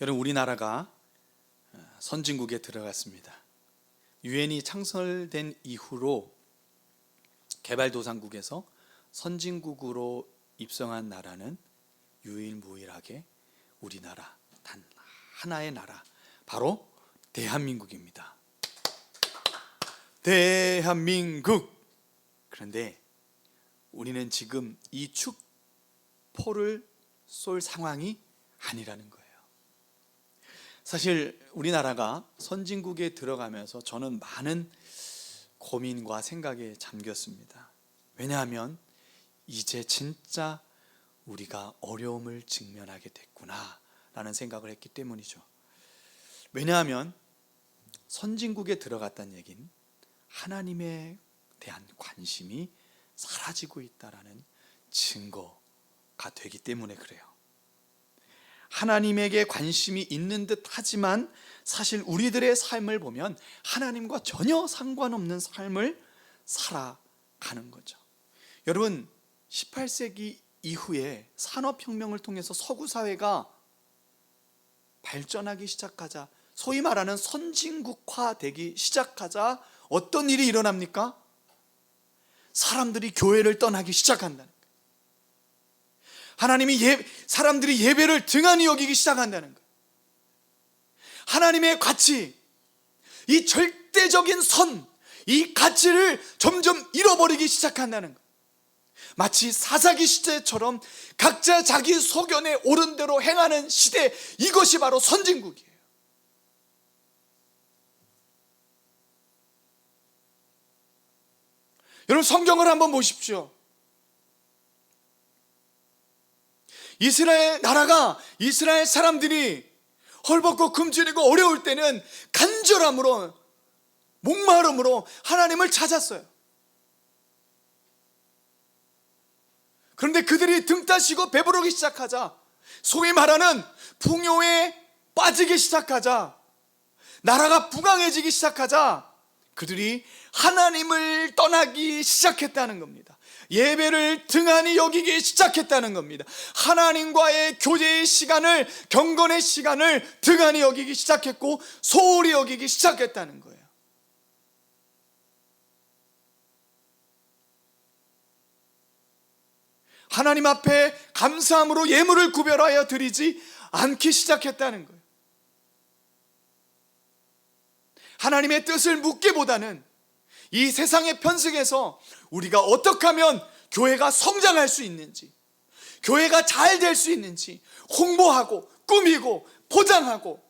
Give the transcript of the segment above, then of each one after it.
여러분 우리나라가 어, 선진국에 들어갔습니다. 유엔이 창설된 이후로 개발도상국에서 선진국으로 입성한 나라는 유일무이하게 우리나라 단 하나의 나라 바로 대한민국입니다. 대한민국. 그런데 우리는 지금 이 축포를 쏠 상황이 아니라는 거예요. 사실 우리나라가 선진국에 들어가면서 저는 많은 고민과 생각에 잠겼습니다. 왜냐하면 이제 진짜 우리가 어려움을 직면하게 됐구나라는 생각을 했기 때문이죠. 왜냐하면 선진국에 들어갔다는 얘기는 하나님에 대한 관심이 사라지고 있다라는 증거가 되기 때문에 그래요. 하나님에게 관심이 있는 듯 하지만 사실 우리들의 삶을 보면 하나님과 전혀 상관없는 삶을 살아가는 거죠. 여러분, 18세기 이후에 산업혁명을 통해서 서구 사회가 발전하기 시작하자, 소위 말하는 선진국화 되기 시작하자 어떤 일이 일어납니까? 사람들이 교회를 떠나기 시작한다는 거예요. 하나님이 예, 사람들이 예배를 등한히 여기기 시작한다는 거예요. 하나님의 가치, 이 절대적인 선, 이 가치를 점점 잃어버리기 시작한다는 거예요. 마치 사사기 시대처럼 각자 자기 소견에 옳은 대로 행하는 시대, 이것이 바로 선진국이에요. 여러분 성경을 한번 보십시오. 이스라엘 나라가 이스라엘 사람들이 헐벗고 굶주리고 어려울 때는 간절함으로 목마름으로 하나님을 찾았어요. 그런데 그들이 등 따시고 배부르기 시작하자 소위 말하는 풍요에 빠지기 시작하자 나라가 부강해지기 시작하자 그들이 하나님을 떠나기 시작했다는 겁니다. 예배를 등한히 여기기 시작했다는 겁니다. 하나님과의 교제의 시간을, 경건의 시간을 등한히 여기기 시작했고, 소홀히 여기기 시작했다는 거예요. 하나님 앞에 감사함으로 예물을 구별하여 드리지 않기 시작했다는 거예요. 하나님의 뜻을 묻기보다는 이 세상의 편승에서 우리가 어떻게 하면 교회가 성장할 수 있는지, 교회가 잘 될 수 있는지 홍보하고 꾸미고 포장하고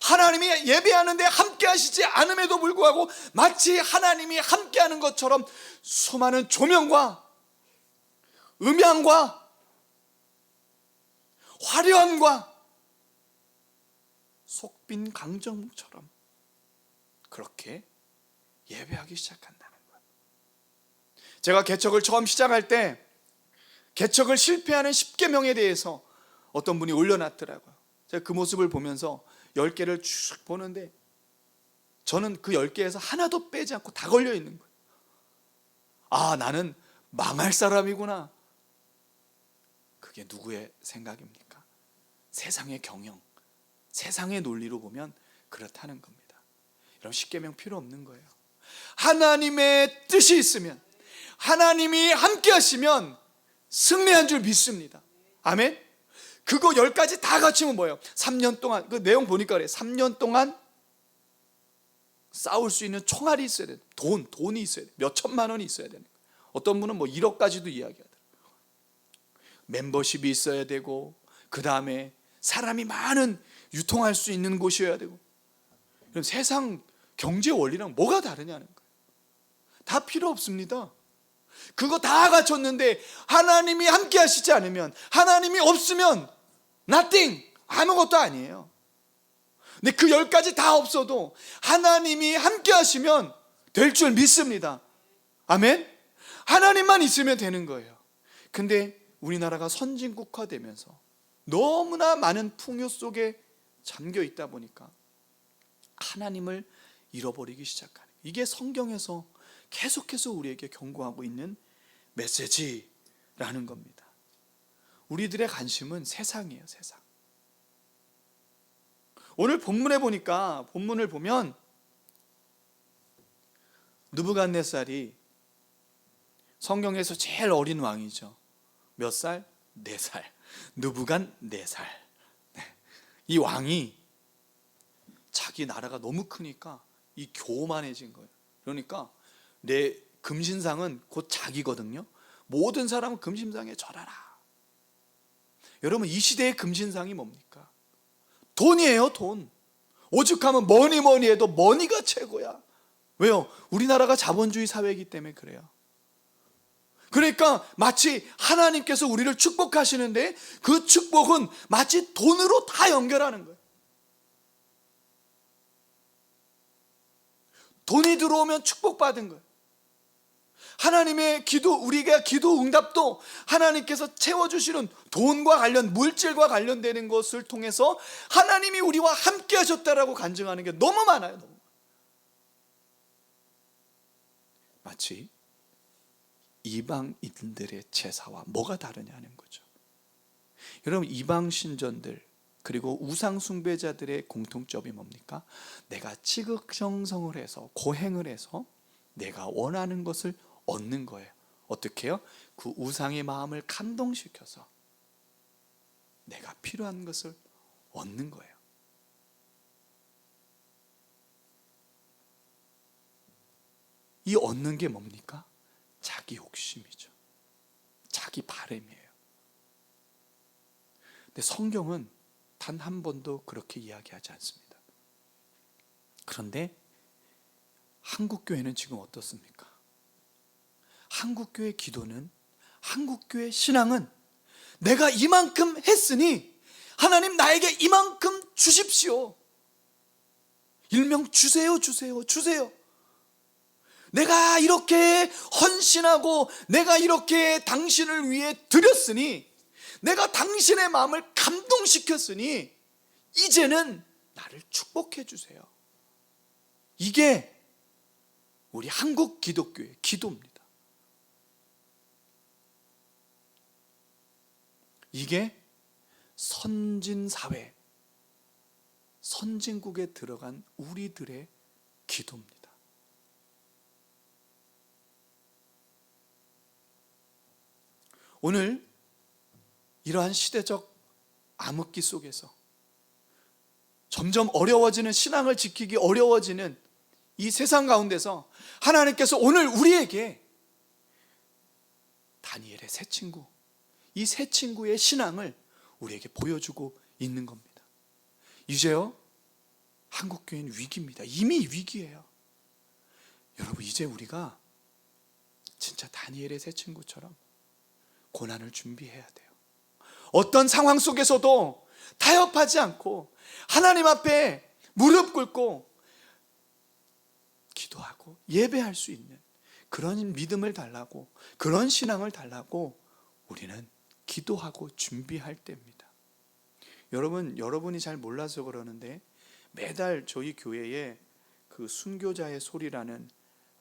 하나님이 예배하는데 함께 하시지 않음에도 불구하고 마치 하나님이 함께 하는 것처럼 수많은 조명과 음향과 화려함과 속빈 강정처럼 그렇게 예배하기 시작한다는 거예요. 제가 개척을 처음 시작할 때 개척을 실패하는 10계명에 대해서 어떤 분이 올려놨더라고요. 제가 그 모습을 보면서 10개를 쭉 보는데 저는 그 10개에서 하나도 빼지 않고 다 걸려 있는 거예요. 아, 나는 망할 사람이구나. 그게 누구의 생각입니까? 세상의 경영, 세상의 논리로 보면 그렇다는 겁니다. 여러분 십계명 필요 없는 거예요. 하나님의 뜻이 있으면 하나님이 함께 하시면 승리한 줄 믿습니다. 아멘. 그거 열 가지 다 갖추면 뭐예요? 3년 동안 그 내용 보니까 그래. 3년 동안 싸울 수 있는 총알이 있어야 돼. 돈, 돈이 있어야 돼. 몇 천만 원이 있어야 되는 거예요. 어떤 분은 뭐 1억까지도 이야기하더라고요. 멤버십이 있어야 되고 그 다음에 사람이 많은 유통할 수 있는 곳이어야 되고 세상 경제 원리랑 뭐가 다르냐는 거예요. 다 필요 없습니다. 그거 다 갖췄는데 하나님이 함께 하시지 않으면 하나님이 없으면 nothing 아무것도 아니에요. 근데 그 열 가지 다 없어도 하나님이 함께 하시면 될 줄 믿습니다. 아멘. 하나님만 있으면 되는 거예요. 근데 우리나라가 선진국화되면서 너무나 많은 풍요 속에 잠겨 있다 보니까 하나님을 잃어버리기 시작하는 이게 성경에서 계속해서 우리에게 경고하고 있는 메시지라는 겁니다. 우리들의 관심은 세상이에요, 세상. 오늘 본문에 보니까 본문을 보면 느부갓네살이 성경에서 제일 어린 왕이죠. 몇 살? 네 살. 느부갓 네 살. 네. 이 왕이 자기 나라가 너무 크니까 이 교만해진 거예요. 그러니까 내 금신상은 곧 자기거든요. 모든 사람은 금신상에 절하라. 여러분 이 시대의 금신상이 뭡니까? 돈이에요, 돈. 오죽하면 뭐니 뭐니 해도 머니가 최고야. 왜요? 우리나라가 자본주의 사회이기 때문에 그래요. 그러니까 마치 하나님께서 우리를 축복하시는데 그 축복은 마치 돈으로 다 연결하는 거예요. 돈이 들어오면 축복받은 거예요. 하나님의 기도, 우리가 기도 응답도 하나님께서 채워 주시는 돈과 관련, 물질과 관련되는 것을 통해서 하나님이 우리와 함께 하셨다라고 간증하는 게 너무 많아요. 너무. 마치 이방인들의 제사와 뭐가 다르냐는 거죠. 여러분, 이방 신전들, 그리고 우상 숭배자들의 공통점이 뭡니까? 내가 지극정성을 해서 고행을 해서 내가 원하는 것을 얻는 거예요. 어떻게 해요? 그 우상의 마음을 감동시켜서 내가 필요한 것을 얻는 거예요. 이 얻는 게 뭡니까? 자기 욕심이죠. 자기 바램이에요. 근데 성경은 단 한 번도 그렇게 이야기하지 않습니다. 그런데 한국 교회는 지금 어떻습니까? 한국 교회 기도는 한국 교회 신앙은 내가 이만큼 했으니 하나님 나에게 이만큼 주십시오. 일명 주세요, 주세요, 주세요. 내가 이렇게 헌신하고 내가 이렇게 당신을 위해 드렸으니 내가 당신의 마음을 감동시켰으니 이제는 나를 축복해 주세요. 이게 우리 한국 기독교의 기도입니다. 이게 선진 사회, 선진국에 들어간 우리들의 기도입니다. 오늘 이러한 시대적 암흑기 속에서 점점 어려워지는 신앙을 지키기 어려워지는 이 세상 가운데서 하나님께서 오늘 우리에게 다니엘의 새 친구, 이새 친구의 신앙을 우리에게 보여주고 있는 겁니다. 이제요, 한국교회는 위기입니다. 이미 위기예요. 여러분, 이제 우리가 진짜 다니엘의 새 친구처럼 고난을 준비해야 돼요. 어떤 상황 속에서도 타협하지 않고 하나님 앞에 무릎 꿇고 기도하고 예배할 수 있는 그런 믿음을 달라고 그런 신앙을 달라고 우리는 기도하고 준비할 때입니다. 여러분 여러분이 잘 몰라서 그러는데 매달 저희 교회에 그 순교자의 소리라는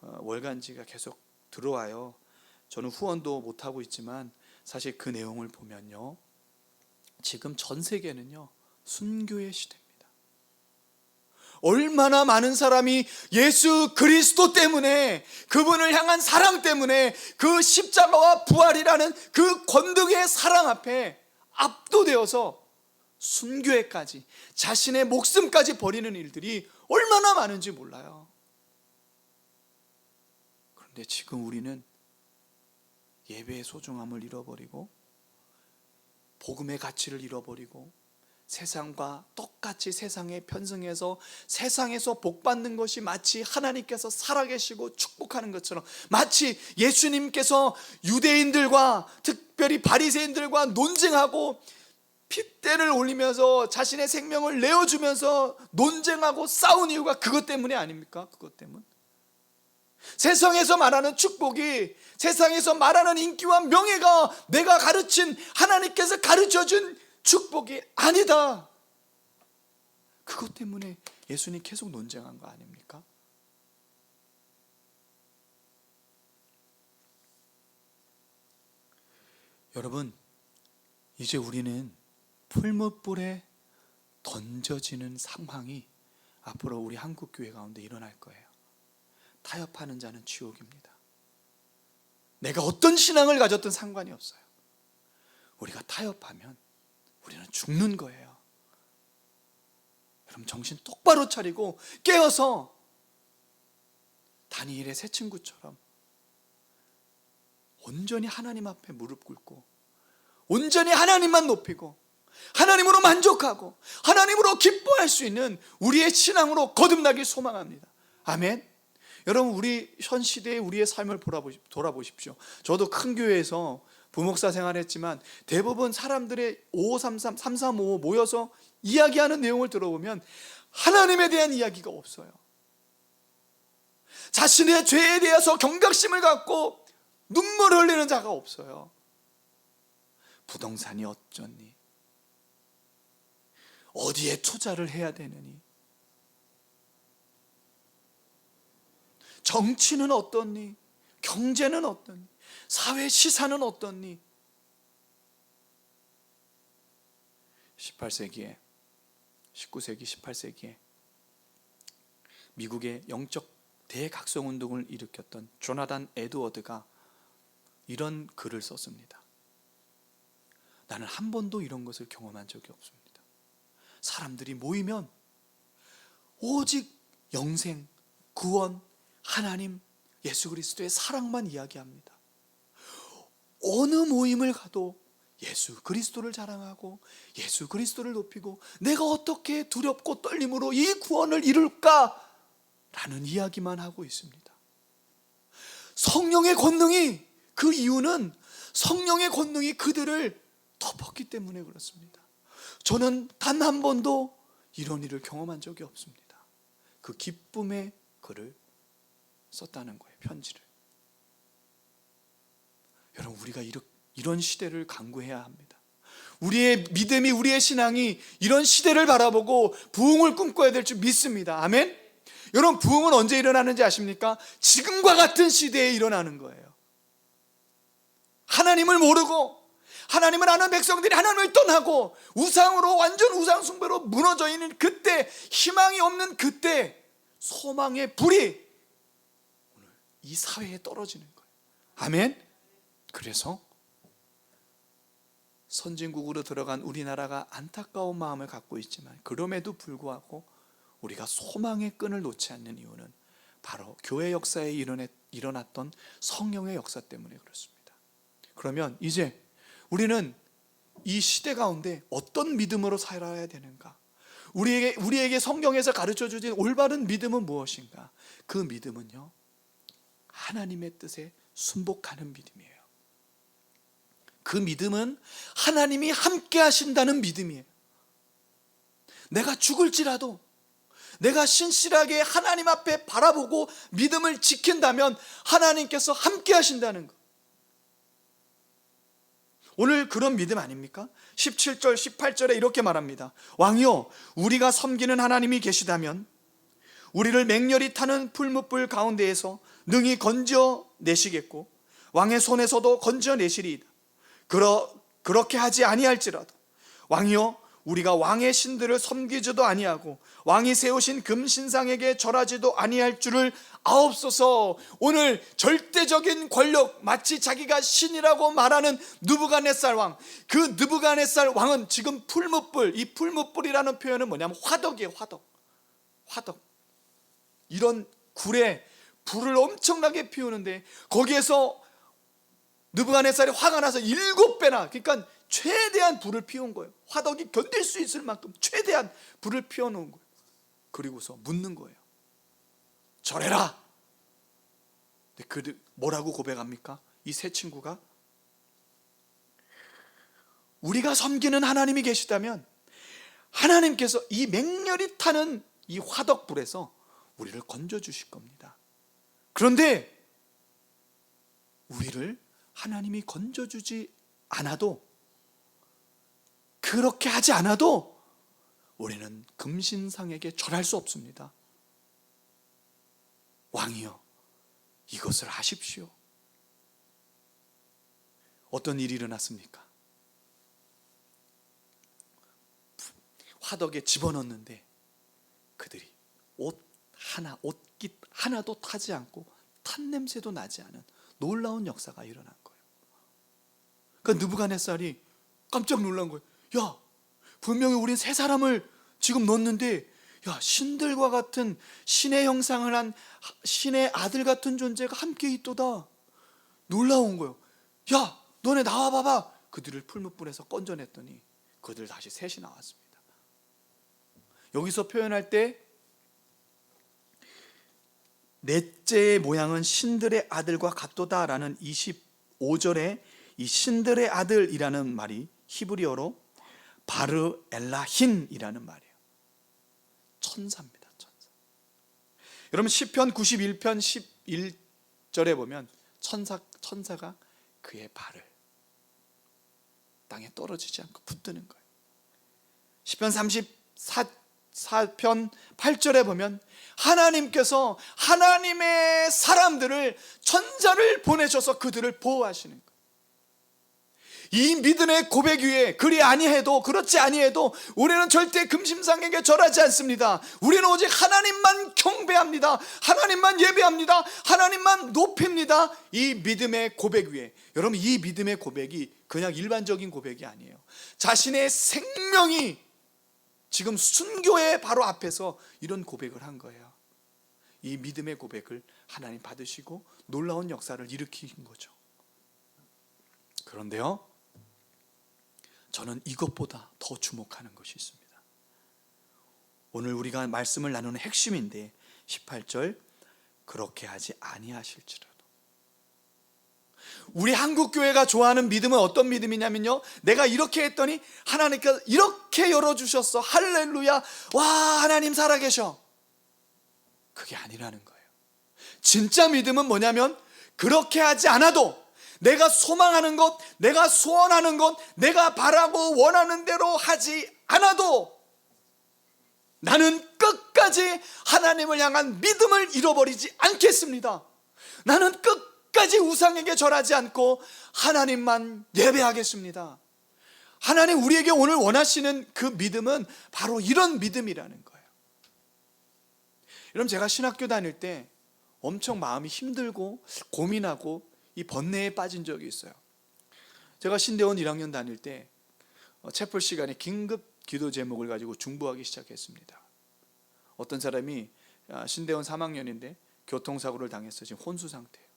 어, 월간지가 계속 들어와요. 저는 후원도 못 하고 있지만 사실 그 내용을 보면요. 지금 전 세계는요. 순교의 시대입니다. 얼마나 많은 사람이 예수 그리스도 때문에 그분을 향한 사랑 때문에 그 십자가와 부활이라는 그 권능의 사랑 앞에 압도되어서 순교에까지 자신의 목숨까지 버리는 일들이 얼마나 많은지 몰라요. 그런데 지금 우리는 예배의 소중함을 잃어버리고 복음의 가치를 잃어버리고 세상과 똑같이 세상에 편승해서 세상에서 복 받는 것이 마치 하나님께서 살아계시고 축복하는 것처럼 마치 예수님께서 유대인들과 특별히 바리새인들과 논쟁하고 핏대를 올리면서 자신의 생명을 내어주면서 논쟁하고 싸운 이유가 그것 때문이 아닙니까? 그것 때문. 세상에서 말하는 축복이 세상에서 말하는 인기와 명예가 내가 가르친 하나님께서 가르쳐 준 축복이 아니다. 그것 때문에 예수님 계속 논쟁한 거 아닙니까? 여러분, 이제 우리는 풀무불에 건져지는 상황이 앞으로 우리 한국 교회 가운데 일어날 거예요. 타협하는 자는 지옥입니다. 내가 어떤 신앙을 가졌든 상관이 없어요. 우리가 타협하면 우리는 죽는 거예요. 여러분 정신 똑바로 차리고 깨어서 다니엘의 새 친구처럼 온전히 하나님 앞에 무릎 꿇고 온전히 하나님만 높이고 하나님으로 만족하고 하나님으로 기뻐할 수 있는 우리의 신앙으로 거듭나길 소망합니다. 아멘. 여러분 우리 현 시대의 우리의 삶을 돌아보십시오. 저도 큰 교회에서 부목사 생활했지만 대부분 사람들의 5533, 3355 모여서 이야기하는 내용을 들어보면 하나님에 대한 이야기가 없어요. 자신의 죄에 대해서 경각심을 갖고 눈물을 흘리는 자가 없어요. 부동산이 어쩌니? 어디에 투자를 해야 되느니? 정치는 어떻니? 경제는 어떻니? 사회 시사는 어떻니? 18세기에 19세기 18세기에 미국의 영적 대각성 운동을 일으켰던 조나단 에드워드가 이런 글을 썼습니다. 나는 한 번도 이런 것을 경험한 적이 없습니다. 사람들이 모이면 오직 영생, 구원, 하나님, 예수 그리스도의 사랑만 이야기합니다. 어느 모임을 가도 예수 그리스도를 자랑하고 예수 그리스도를 높이고 내가 어떻게 두렵고 떨림으로 이 구원을 이룰까? 라는 이야기만 하고 있습니다. 성령의 권능이 그 이유는 성령의 권능이 그들을 덮었기 때문에 그렇습니다. 저는 단 한 번도 이런 일을 경험한 적이 없습니다. 그 기쁨의 글을 썼다는 거예요, 편지를. 여러분, 우리가 이런 시대를 강구해야 합니다. 우리의 믿음이, 우리의 신앙이 이런 시대를 바라보고 부흥을 꿈꿔야 될 줄 믿습니다. 아멘? 여러분, 부흥은 언제 일어나는지 아십니까? 지금과 같은 시대에 일어나는 거예요. 하나님을 모르고 하나님을 아는 백성들이 하나님을 떠나고 우상으로 완전 우상 숭배로 무너져 있는 그때 희망이 없는 그때 소망의 불이 오늘 이 사회에 떨어지는 거예요. 아멘. 그래서 선진국으로 들어간 우리나라가 안타까운 마음을 갖고 있지만 그럼에도 불구하고 우리가 소망의 끈을 놓지 않는 이유는 바로 교회 역사에 일어났던 성령의 역사 때문에 그렇습니다. 그러면 이제 우리는 이 시대 가운데 어떤 믿음으로 살아야 되는가? 우리에게 우리에게 성경에서 가르쳐 주신 올바른 믿음은 무엇인가? 그 믿음은요. 하나님의 뜻에 순복하는 믿음이에요. 그 믿음은 하나님이 함께 하신다는 믿음이에요. 내가 죽을지라도 내가 신실하게 하나님 앞에 바라보고 믿음을 지킨다면 하나님께서 함께 하신다는 것. 오늘 그런 믿음 아닙니까? 17절, 18절에 이렇게 말합니다. 왕이요, 우리가 섬기는 하나님이 계시다면 우리를 맹렬히 타는 풀무불 가운데에서 능히 건져 내시겠고 왕의 손에서도 건져 내시리이다. 그러, 그렇게 하지 아니할지라도 왕이요, 우리가 왕의 신들을 섬기지도 아니하고 왕이 세우신 금신상에게 절하지도 아니할 줄을 아옵소서. 오늘 절대적인 권력 마치 자기가 신이라고 말하는 느부갓네살 왕. 그 느부갓네살 왕은 지금 풀무불 이 풀무불이라는 표현은 뭐냐면 화덕이에요, 화덕. 화덕. 이런 굴에 불을 엄청나게 피우는데 거기에서 느부갓네살이 화가 나서 일곱 배나 그러니까 최대한 불을 피운 거예요. 화덕이 견딜 수 있을 만큼 최대한 불을 피워 놓은 거예요. 그리고서 묻는 거예요. 절해라. 근데 그 뭐라고 고백합니까? 이 세 친구가 우리가 섬기는 하나님이 계시다면 하나님께서 이 맹렬히 타는 이 화덕불에서 우리를 건져 주실 겁니다. 그런데 우리를 하나님이 건져 주지 않아도 그렇게 하지 않아도 우리는 금신상에게 절할 수 없습니다. 왕이여, 이것을 하십시오. 어떤 일이 일어났습니까? 화덕에 집어넣는데 그들이 옷 하나 옷깃 하나도 타지 않고 탄 냄새도 나지 않은 놀라운 역사가 거예요. 그러니까 느부갓네살이 깜짝 놀란 거예요. 야, 분명히 우린 세 사람을 지금 넣었는데 야, 신들과 같은 신의 형상을 한 신의 아들 같은 존재가 함께 있도다. 놀라운 거예요. 야, 너네 나와 봐봐. 그들을 풀무불에서 건져냈더니 그들 다시 셋이 나왔습니다. 여기서 표현할 때 넷째의 모양은 신들의 아들과 같도다라는 25절에 이 신들의 아들이라는 말이 히브리어로 바르 엘라힌이라는 말이에요. 천사입니다. 천사. 여러분 시편 91편 11절에 보면 천사 천사가 그의 발을 땅에 떨어지지 않고 붙드는 거예요. 시편 34편 8절에 보면 하나님께서 하나님의 사람들을 천사를 보내셔서 그들을 보호하시는. 이 믿음의 고백 위에 그리 아니해도 그렇지 아니해도 우리는 절대 금심상에게 절하지 않습니다. 우리는 오직 하나님만 경배합니다. 하나님만 예배합니다. 하나님만 높입니다. 이 믿음의 고백 위에 여러분 이 믿음의 고백이 그냥 일반적인 고백이 아니에요. 자신의 생명이 지금 순교의 바로 앞에서 이런 고백을 한 거예요. 이 믿음의 고백을 하나님 받으시고 놀라운 역사를 일으킨 거죠. 그런데요, 저는 이것보다 더 주목하는 것이 있습니다. 오늘 우리가 말씀을 나누는 핵심인데 18절 그렇게 하지 아니하실지라도 우리 한국 교회가 좋아하는 믿음은 어떤 믿음이냐면요. 내가 이렇게 했더니 하나님께서 이렇게 열어 주셨어. 할렐루야. 와, 하나님 살아 계셔. 그게 아니라는 거예요. 진짜 믿음은 뭐냐면 그렇게 하지 않아도 내가 소망하는 것, 내가 소원하는 것, 내가 바라고 원하는 대로 하지 않아도 나는 끝까지 하나님을 향한 믿음을 잃어버리지 않겠습니다. 나는 끝까지 우상에게 절하지 않고 하나님만 예배하겠습니다. 하나님 우리에게 오늘 원하시는 그 믿음은 바로 이런 믿음이라는 거예요. 여러분 제가 신학교 다닐 때 엄청 마음이 힘들고 고민하고 이 번뇌에 빠진 적이 있어요. 제가 신대원 1학년 다닐 때 어, 채플 시간에 긴급 기도 제목을 가지고 중보하기 시작했습니다. 어떤 사람이 아, 신대원 3학년인데 교통사고를 당했어 지금 혼수 상태예요.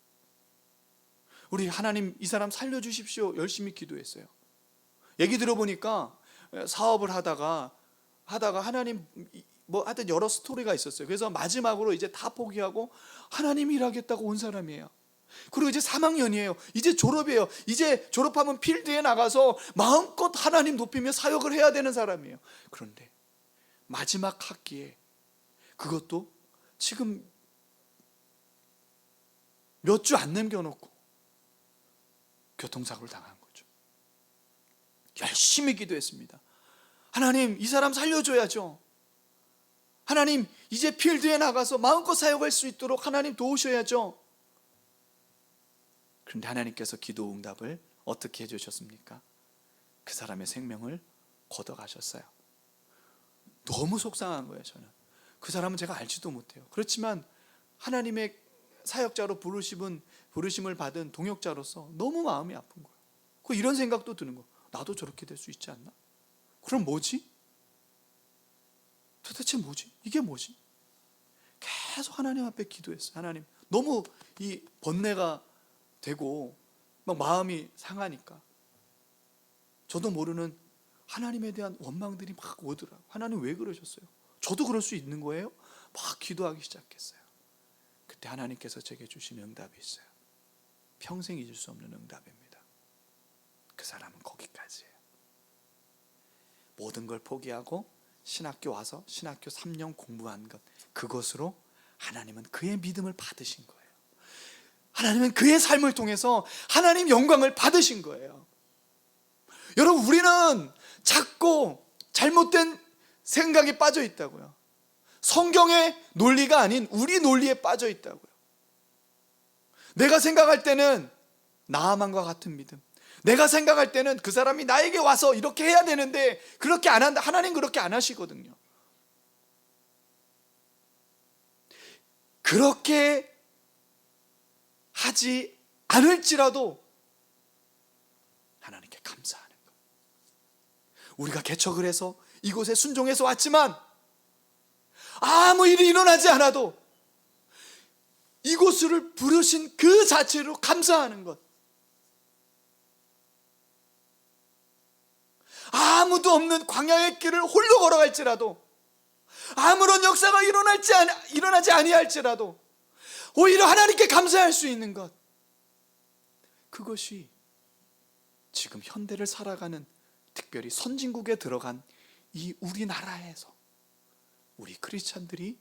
우리 하나님 이 사람 살려주십시오 열심히 기도했어요. 얘기 들어보니까 사업을 하다가 하다가 하나님 뭐 하여튼 여러 스토리가 있었어요. 그래서 마지막으로 이제 다 포기하고 하나님 일하겠다고 온 사람이에요. 그리고 이제 3학년이에요. 이제 졸업이에요. 이제 졸업하면 필드에 나가서 마음껏 하나님 높이며 사역을 해야 되는 사람이에요. 그런데 마지막 학기에 그것도 지금 몇 주 안 남겨놓고 교통사고를 당한 거죠. 열심히 기도했습니다. 하나님, 이 사람 살려줘야죠. 하나님, 이제 필드에 나가서 마음껏 사역할 수 있도록 하나님 도우셔야죠. 그런데 하나님께서 기도 응답을 어떻게 해주셨습니까? 그 사람의 생명을 걷어가셨어요. 너무 속상한 거예요, 저는. 그 사람은 제가 알지도 못해요. 그렇지만 하나님의 사역자로 부르심은 부르심을 받은 동역자로서 너무 마음이 아픈 거예요. 그 이런 생각도 드는 거. 나도 저렇게 될 수 있지 않나? 그럼 뭐지? 도대체 뭐지? 이게 뭐지? 계속 하나님 앞에 기도했어요. 하나님, 너무 이 번뇌가 되고 막 마음이 상하니까 저도 모르는 하나님에 대한 원망들이 막 오더라고. 하나님 왜 그러셨어요? 저도 그럴 수 있는 거예요? 막 기도하기 시작했어요. 그때 하나님께서 제게 주신 응답이 있어요. 평생 잊을 수 없는 응답입니다. 그 사람은 거기까지예요. 모든 걸 포기하고 신학교 와서 신학교 3년 공부한 것 그것으로 하나님은 그의 믿음을 받으신 거예요. 하나님은 그의 삶을 통해서 하나님 영광을 받으신 거예요. 여러분 우리는 자꾸 잘못된 생각에 빠져 있다고요. 성경의 논리가 아닌 우리 논리에 빠져 있다고요. 내가 생각할 때는 나아만과 같은 믿음. 내가 생각할 때는 그 사람이 나에게 와서 이렇게 해야 되는데 그렇게 안 한다. 하나님 그렇게 안 하시거든요. 그렇게 하지 않을지라도 하나님께 감사하는 것. 우리가 개척을 해서 이곳에 순종해서 왔지만 아무 일이 일어나지 않아도 이곳을 부르신 그 자체로 감사하는 것. 아무도 없는 광야의 길을 홀로 걸어갈지라도 아무런 역사가 일어날지 일어나지 아니할지라도 오히려 하나님께 감사할 수 있는 것. 그것이 지금 현대를 살아가는 특별히 선진국에 들어간 이 우리나라에서 우리 크리스찬들이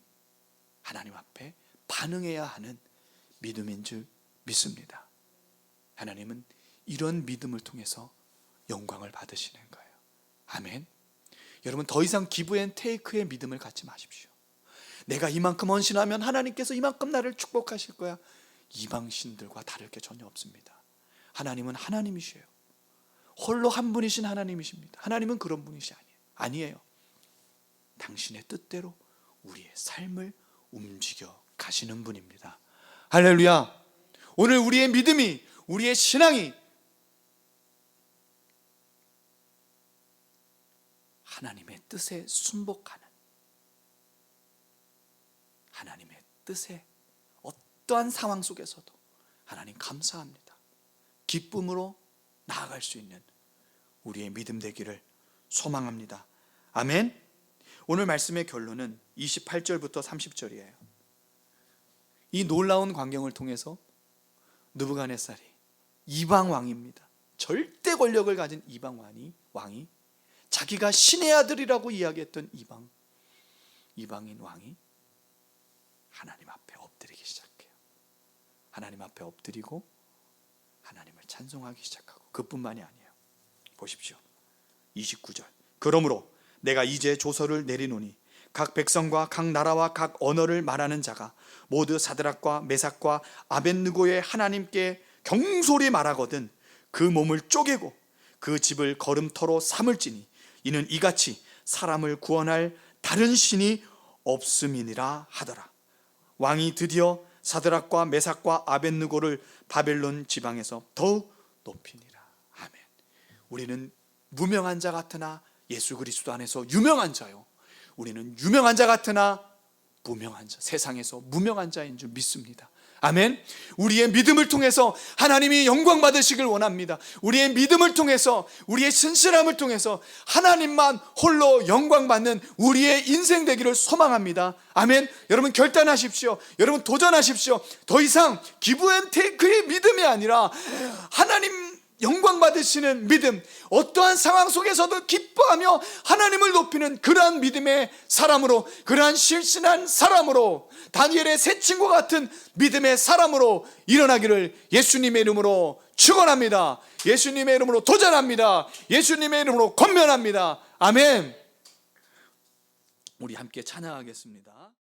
하나님 앞에 반응해야 하는 믿음인 줄 믿습니다. 하나님은 이런 믿음을 통해서 영광을 받으시는 거예요. 아멘. 여러분 더 이상 기브 앤 테이크의 믿음을 갖지 마십시오. 내가 이만큼 헌신하면 하나님께서 이만큼 나를 축복하실 거야. 이방신들과 다를 게 전혀 없습니다. 하나님은 하나님이시에요. 홀로 한 분이신 하나님이십니다. 하나님은 그런 분이시 아니에요. 아니에요. 당신의 뜻대로 우리의 삶을 움직여 가시는 분입니다. 할렐루야. 오늘 우리의 믿음이, 우리의 신앙이 하나님의 뜻에 순복하는 하나님의 뜻에 어떠한 상황 속에서도 하나님 감사합니다. 기쁨으로 나아갈 수 있는 우리의 믿음 되기를 소망합니다. 아멘. 오늘 말씀의 결론은 28절부터 30절이에요. 이 놀라운 광경을 통해서 느부갓네살이 이방 왕입니다. 절대 권력을 가진 이방 왕이 왕이 자기가 신의 아들이라고 이야기했던 이방 이방인 왕이 하나님 앞에 엎드리기 시작해요. 하나님 앞에 엎드리고 하나님을 찬송하기 시작하고 그뿐만이 아니에요. 보십시오. 29절. 그러므로 내가 이제 조서를 내리노니 각 백성과 각 나라와 각 언어를 말하는 자가 모두 사드락과 메삭과 아벤느고의 하나님께 경솔히 말하거든 그 몸을 쪼개고 그 집을 걸음터로 삼을지니 이는 이같이 사람을 구원할 다른 신이 없음이니라 하더라. 왕이 드디어 사드락과 메삭과 아벤느고를 바벨론 지방에서 더욱 높이니라. 아멘. 우리는 무명한 자 같으나 예수 그리스도 안에서 유명한 자요. 우리는 유명한 자 같으나 무명한 자, 세상에서 무명한 자인 줄 믿습니다. 아멘. 우리의 믿음을 통해서 하나님이 영광 받으시길 원합니다. 우리의 믿음을 통해서 우리의 신실함을 통해서 하나님만 홀로 영광 받는 우리의 인생 되기를 소망합니다. 아멘. 여러분 결단하십시오. 여러분 도전하십시오. 더 이상 기브 앤 테이크의 믿음이 아니라 하나님 영광 받으시는 믿음, 어떠한 상황 속에서도 기뻐하며 하나님을 높이는 그러한 믿음의 사람으로, 그러한 실신한 사람으로, 다니엘의 새 친구 같은 믿음의 사람으로 일어나기를 예수님의 이름으로 축원합니다. 예수님의 이름으로 도전합니다. 예수님의 이름으로 권면합니다. 아멘. 우리 함께 찬양하겠습니다.